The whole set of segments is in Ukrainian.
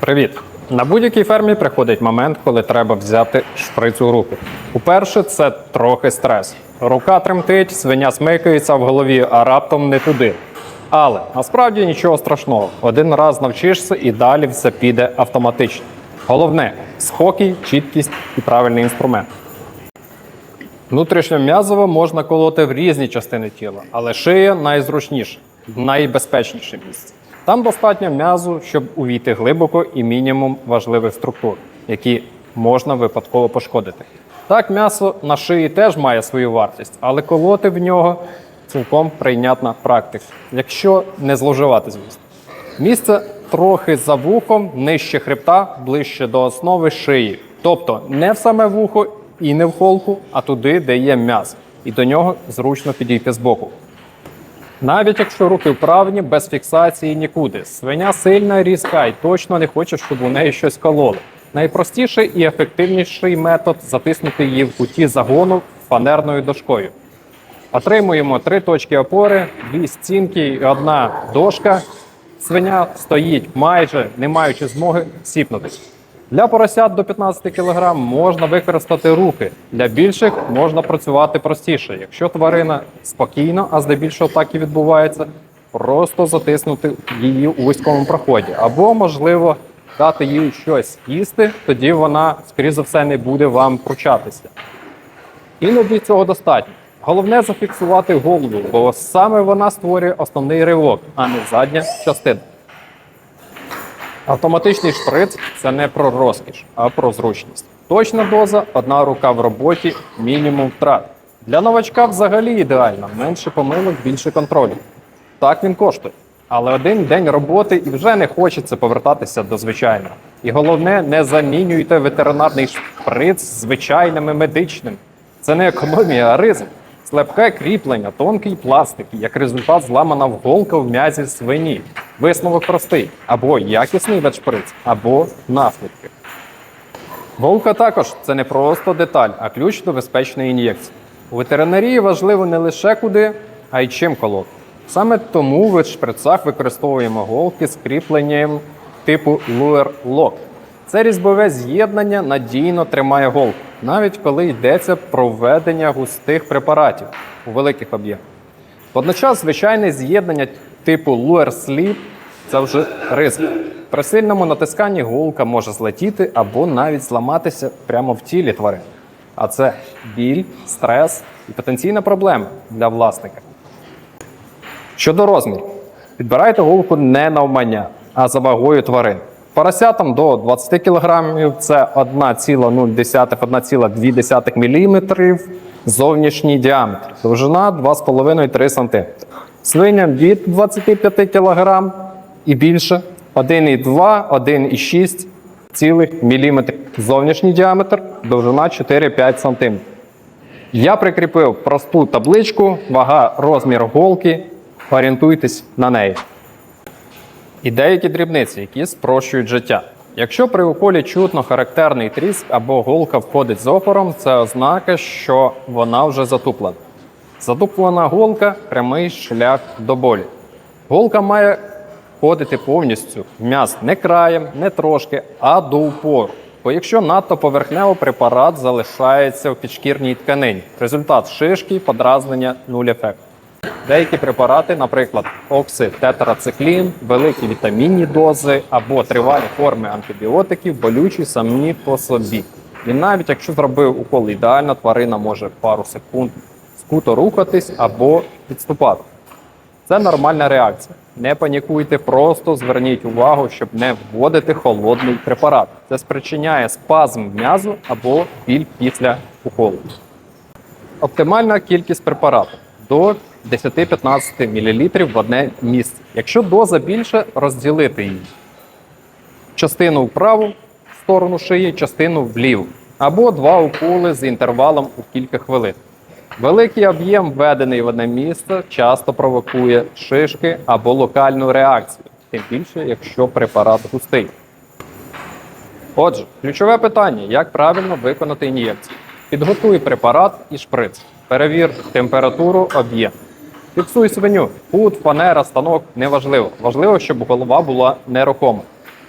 Привіт! На будь-якій фермі приходить момент, коли треба взяти шприц у руки. Уперше це трохи стрес. Рука тремтить, свиня смикається в голові, а раптом не туди. Але насправді нічого страшного. Один раз навчишся і далі все піде автоматично. Головне спокій, чіткість і правильний інструмент. Внутрішньом'язово можна колоти в різні частини тіла, але шия найзручніше, найбезпечніше місце. Там достатньо м'язу, щоб увійти глибоко і мінімум важливих структур, які можна випадково пошкодити. Так, м'ясо на шиї теж має свою вартість, але колоти в нього цілком прийнятна практика, якщо не зловживати, звісно. Місце трохи за вухом, нижче хребта, ближче до основи шиї. Тобто не в саме вухо і не в холку, а туди, де є м'ясо. І до нього зручно підійти збоку. Навіть якщо руки вправні, без фіксації нікуди. Свиня сильна, різка і точно не хоче, щоб у неї щось кололо. Найпростіший і ефективніший метод затиснути її в куті загону фанерною дошкою. Отримуємо три точки опори, дві стінки і одна дошка. Свиня стоїть майже не маючи змоги сіпнутись. Для поросят до 15 кг можна використати руки. Для більших можна працювати простіше. Якщо тварина спокійно, а здебільшого так і відбувається, просто затиснути її у вузькому проході. Або, можливо, дати їй щось їсти, тоді вона, скоріше за все, не буде вам пручатися. Іноді цього достатньо. Головне зафіксувати голову, бо саме вона створює основний ривок, а не задня частина. Автоматичний шприц це не про розкіш, а про зручність. Точна доза, одна рука в роботі, мінімум втрат. Для новачка взагалі ідеально, менше помилок, більше контролю. Так він коштує. Але один день роботи і вже не хочеться повертатися до звичайного. І головне, не замінюйте ветеринарний шприц звичайними медичним. Це не економія, а ризик. Слабке кріплення, тонкий пластик, як результат зламана вголка в м'язі свині. Висновок простий: або якісний ветшприц, або наслідки. Голка також це не просто деталь, а ключ до безпечної ін'єкції. У ветеринарії важливо не лише куди, а й чим колоти. Саме тому в шприцах використовуємо голки з кріпленням типу Lure Lock. Це різьбове з'єднання надійно тримає голку, навіть коли йдеться про введення густих препаратів у великих об'ємах. Водночас звичайне з'єднання типу Lure Slip – це вже ризик. При сильному натисканні голка може злетіти або навіть зламатися прямо в тілі тварин. А це біль, стрес і потенційна проблема для власника. Щодо розмірів, підбирайте голку не навмання, а за вагою тварин. Поросятам до 20 кг це 1,0-1,2 мм зовнішній діаметр, довжина 2,5-3 см. Свиням від 25 кг і більше 1,2-1,6 цілих мм зовнішній діаметр, довжина 4-5 см. Я прикріпив просту табличку, вага, розмір голки. Орієнтуйтесь на неї. І деякі дрібниці, які спрощують життя. Якщо при уколі чутно характерний тріск або голка входить з опором, це ознака, що вона вже затуплена. Затуплена голка прямий шлях до болі. Голка має входити повністю в м'яз не краєм, не трошки, а до упору. Бо якщо надто поверхнево препарат залишається в підшкірній тканині. Результат шишки, подразнення, нуль ефект. Деякі препарати, наприклад, окси тетрациклін, великі вітамінні дози або тривалі форми антибіотиків, болючі самі по собі. І навіть якщо зробив укол ідеально, тварина може пару секунд скуто рухатись або відступати. Це нормальна реакція. Не панікуйте, просто зверніть увагу, щоб не вводити холодний препарат. Це спричиняє спазм м'язу або біль після уколу. Оптимальна кількість препарату до 10-15 мл в одне місце. Якщо доза більше, розділити її. Частину в праву сторону шиї, частину вліву. Або два уколи з інтервалом у кілька хвилин. Великий об'єм, введений в одне місце, часто провокує шишки або локальну реакцію, тим більше, якщо препарат густий. Отже, ключове питання: як правильно виконати ін'єкцію. Підготуй препарат і шприц. Перевір температуру, об'єм. Фіксуй свиню. Кут, фанера, станок неважливо. Важливо, щоб голова була нерухома.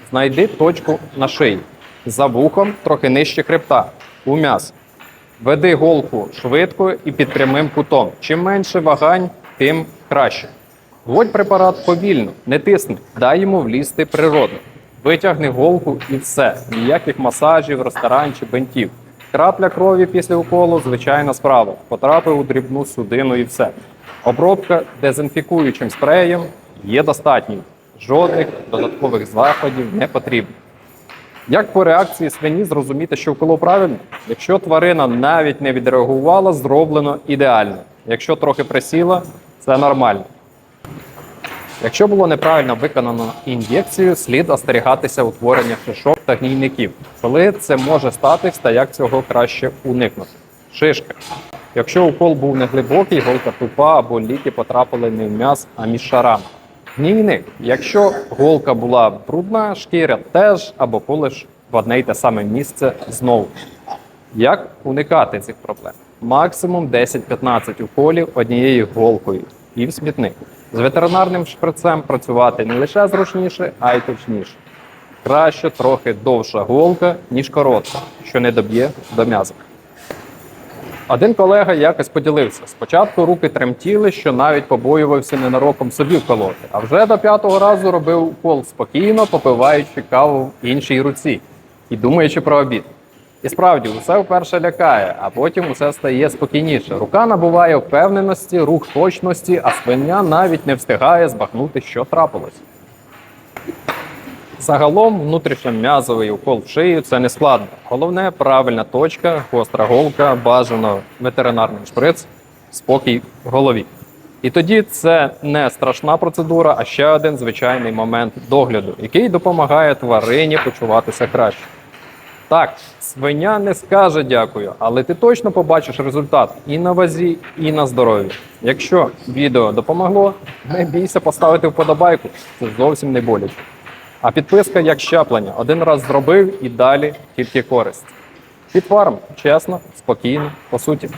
Знайди точку на шиї. За вухом, трохи нижче хребта. У м'ясо. Веди голку швидко і під прямим кутом. Чим менше вагань, тим краще. Вводь препарат повільно, не тисни, дай йому влізти природно. Витягни голку і все. Ніяких масажів, ресторан чи бентів. Крапля крові після уколу звичайна справа. Потрапив у дрібну судину і все. Обробка дезінфікуючим спреєм є достатньою. Жодних додаткових заходів не потрібно. Як по реакції свині зрозуміти, що вколов правильно? Якщо тварина навіть не відреагувала, зроблено ідеально. Якщо трохи присіла, це нормально. Якщо було неправильно виконано ін'єкцію, слід остерігатися утворення шишок та гнійників. Коли це може статись та як цього краще уникнути? Шишка. Якщо укол був неглибокий, голка тупа або ліки потрапили не в м'яз, а між шарами. Гнійник. Якщо голка була брудна, шкіра теж або колиш в одне й те саме місце знову. Як уникати цих проблем? Максимум 10-15 уколів однією голкою і в смітник. З ветеринарним шприцем працювати не лише зручніше, а й точніше. Краще трохи довша голка, ніж коротка, що не доб'є до м'яза. Один колега якось поділився. Спочатку руки тремтіли, що навіть побоювався ненароком собі вколоти, а вже до п'ятого разу робив укол спокійно, попиваючи каву в іншій руці і думаючи про обід. І справді, усе вперше лякає, а потім усе стає спокійніше. Рука набуває впевненості, рух точності, а свиня навіть не встигає збагнути, що трапилось. Загалом внутрішньом'язовий укол в шию це не складно. Головне правильна точка, гостра голка, бажано ветеринарний шприц, спокій в голові. І тоді це не страшна процедура, а ще один звичайний момент догляду, який допомагає тварині почуватися краще. Так, свиня не скаже дякую, але ти точно побачиш результат і на вазі, і на здоров'ї. Якщо відео допомогло, не бійся поставити вподобайку, це зовсім не боляче. А підписка як щеплення. Один раз зробив і далі тільки користь. Підфарм, чесно, спокійно, по суті.